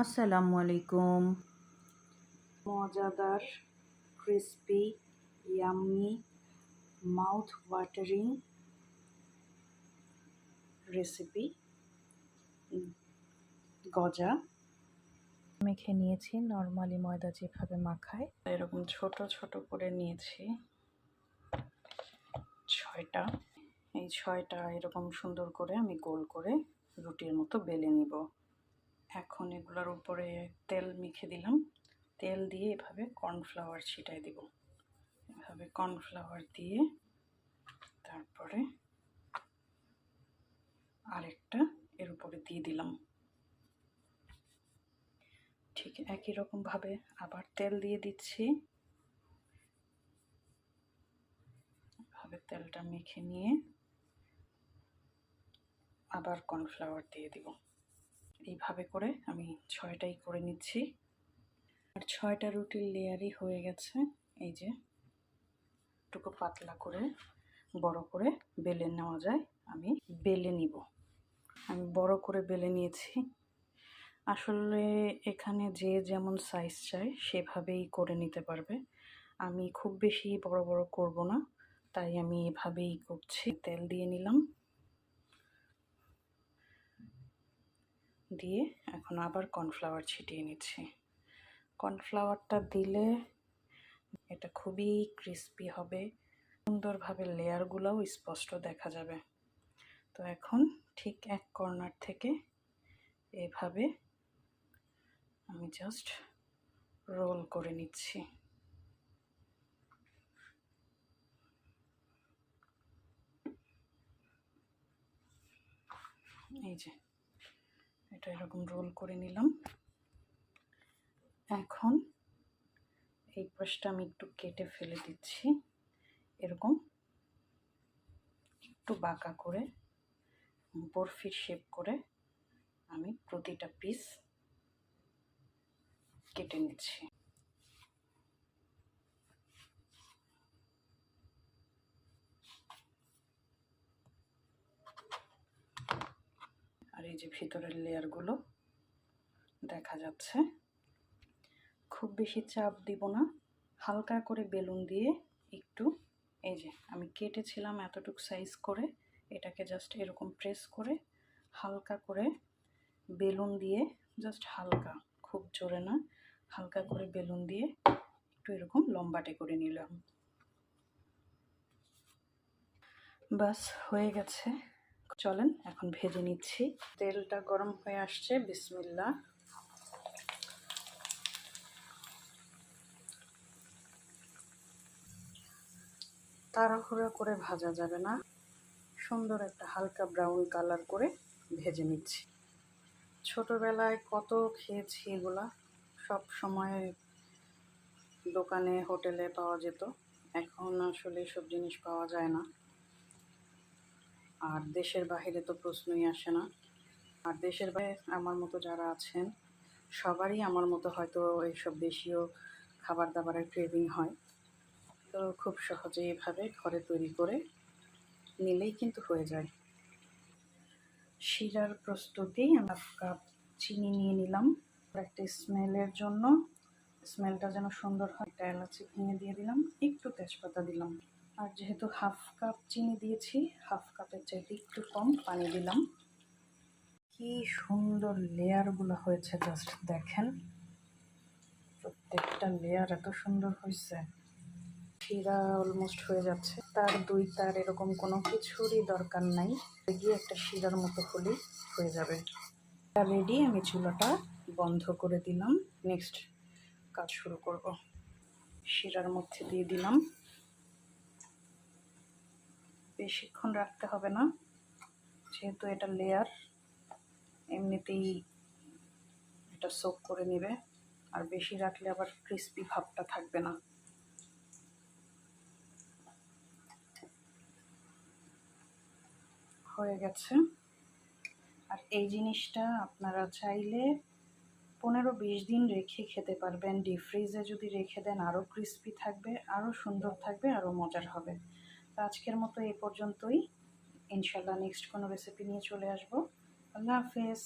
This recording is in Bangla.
আসসালামু আলাইকুম। মজাদার crispy yummy mouth watering recipe গজা। মেখে নিয়েছি নর্মালি ময়দা যেভাবে মাখায়। এরকম ছোট ছোট করে নিয়েছি। ছয়টা। এই ছয়টা এরকম সুন্দর করে আমি গোল করে রুটির মতো বেলে নিব। এখন এগুলোর উপরে তেল মেখে দিলাম। তেল দিয়ে এভাবে কর্নফ্লাওয়ার ছিটাই দিব। এভাবে কর্নফ্লাওয়ার দিয়ে তারপরে আরেকটা এর উপরে দিয়ে দিলাম। ঠিক একই রকমভাবে আবার তেল দিয়ে দিচ্ছি। এভাবে তেলটা মেখে নিয়ে আবার কর্নফ্লাওয়ার দিয়ে দিব। এইভাবে করে আমি ছয়টাই করে নিচ্ছি। আর ছয়টা রুটির লেয়ারই হয়ে গেছে। এই যে টুকু পাতলা করে, বড় করে বেলে নেওয়া যায়। আমি বেলে নিব। আমি বড় করে বেলে নিয়েছি। আসলে এখানে যে যেমন সাইজ চায় সেভাবেই করে নিতে পারবে। আমি খুব বেশি বড় বড় করব না। তাই আমি এভাবেই করছি। তেল দিয়ে নিলাম। দিয়ে এখন আবার কর্নফ্লাওয়ার ছিটিয়ে নিচ্ছি। কর্নফ্লাওয়ারটা দিলে এটা খুবই ক্রিস্পি হবে। সুন্দরভাবে লেয়ারগুলোও স্পষ্ট দেখা যাবে। তো এখন ঠিক এক কর্নার থেকে এভাবে আমি জাস্ট রোল করে নিচ্ছি। এই যে এটা এরকম রোল করে নিলাম। এখন এই পাশটা আমি একটু কেটে ফেলে দিচ্ছি। এরকম একটু বাঁকা করে, বরফির শেপ করে আমি প্রতিটা পিস কেটে নিচ্ছি আর এই যে ভিতরের লেয়ারগুলো দেখা যাচ্ছে। খুব বেশি চাপ দিব না। হালকা করে বেলুন দিয়ে একটু, এই যে আমি কেটেছিলাম এতটুকু সাইজ করে, এটাকে জাস্ট এরকম প্রেস করে হালকা করে বেলুন দিয়ে জাস্ট হালকা, খুব জোরে না, হালকা করে বেলুন দিয়ে একটু এরকম লম্বাটে করে নিলাম। বাস হয়ে গেছে। চলেন, এখন ভেজে নিচ্ছি। তেলটা গরম হয়ে আসছে, বিসমিল্লা। তাড়াহুড়া করে ভাজা যাবে না। সুন্দর একটা হালকা ব্রাউন কালার করে ভেজে নিচ্ছি। ছোটোবেলায় কত খেয়েছি এগুলা। সব সময় দোকানে, হোটেলে পাওয়া যেত। এখন আসলে সব জিনিস পাওয়া যায় না। আর দেশের বাহিরে তো প্রশ্নই আসে না। আর দেশের বাইরে আমার মতো যারা আছেন, সবারই আমার মতো হয়তো এইসব দেশীয় খাবার দাবারের ক্রেভিং হয়। তো খুব সহজে এভাবে ঘরে তৈরি করে নিলেই কিন্তু হয়ে যায়। শিরার প্রস্তুতি আমি হাফ কাপ চিনি নিয়ে নিলাম। একটা স্মেলের জন্য, স্মেলটা যেন সুন্দর হয়, একটা এলাচি ভেঙে দিয়ে দিলাম, একটু তেজপাতা দিলাম। আর যেহেতু হাফ কাপ চিনি দিয়েছি, হাফ কাপের চাইতে একটু কম পানি দিলাম। কি সুন্দর লেয়ারগুলো হয়েছে জাস্ট দেখেন। প্রত্যেকটা লেয়ার এত সুন্দর হয়েছে। শিরা অলমোস্ট হয়ে যাচ্ছে। তার দুই তার এরকম কোনো কিছুরই দরকার নাই। গিয়ে একটা শিরার মতো হলেই হয়ে যাবে। রেডি আমি চুলাটা বন্ধ করে দিলাম। নেক্সট কাজ শুরু করব। শিরার মধ্যে দিয়ে দিলাম। বেশিক্ষণ রাখতে হবে না। যেহেতু এটা লেয়ার এমনিতেই এটা সোক করে নেবে। আর বেশি রাখলে আবার ক্রিস্পি ভাবটা থাকবে না। হয়ে গেছে। আর এই জিনিসটা আপনারা চাইলে পনেরো বিশ দিন রেখে খেতে পারবেন। ডিপ ফ্রিজে যদি রেখে দেন আরও ক্রিস্পি থাকবে আরও সুন্দর থাকবে আরও মজার হবে। তো আজকের মতো এ পর্যন্তই। ইনশাল্লাহ নেক্সট কোনো রেসিপি নিয়ে চলে আসব। আল্লাহ হাফেজ।